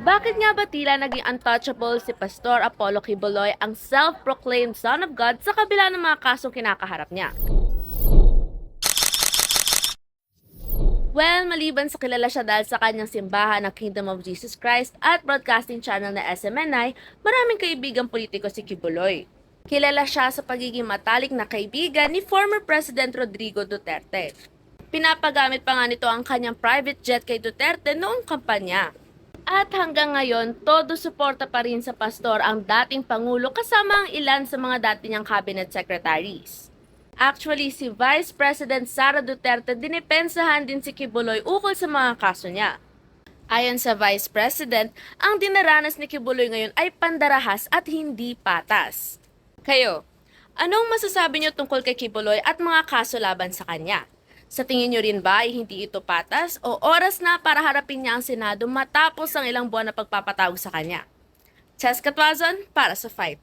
Bakit nga ba tila naging untouchable si Pastor Apollo Kibuloy ang self-proclaimed son of God sa kabila ng mga kasong kinakaharap niya? Well, maliban sa kilala siya dahil sa kanyang simbahan na Kingdom of Jesus Christ at broadcasting channel na SMNI, maraming kaibigang politiko si Kibuloy. Kilala siya sa pagiging matalik na kaibigan ni former President Rodrigo Duterte. Pinapagamit pa nga nito ang kanyang private jet kay Duterte noong kampanya. At hanggang ngayon, todo suporta pa rin sa pastor ang dating Pangulo kasama ang ilan sa mga dati niyang cabinet secretaries. Actually, si Vice President Sara Duterte dinepensahan din si Kibuloy ukol sa mga kaso niya. Ayon sa Vice President, ang dinaranas ni Kibuloy ngayon ay pandarahas at hindi patas. Kayo, anong masasabi niyo tungkol kay Kibuloy at mga kaso laban sa kanya? Sa tingin niyo rin ba ay hindi ito patas o oras na para harapin niya ang Senado matapos ang ilang buwan na pagpapatawag sa kanya? Chess Katwazon para sa Fight.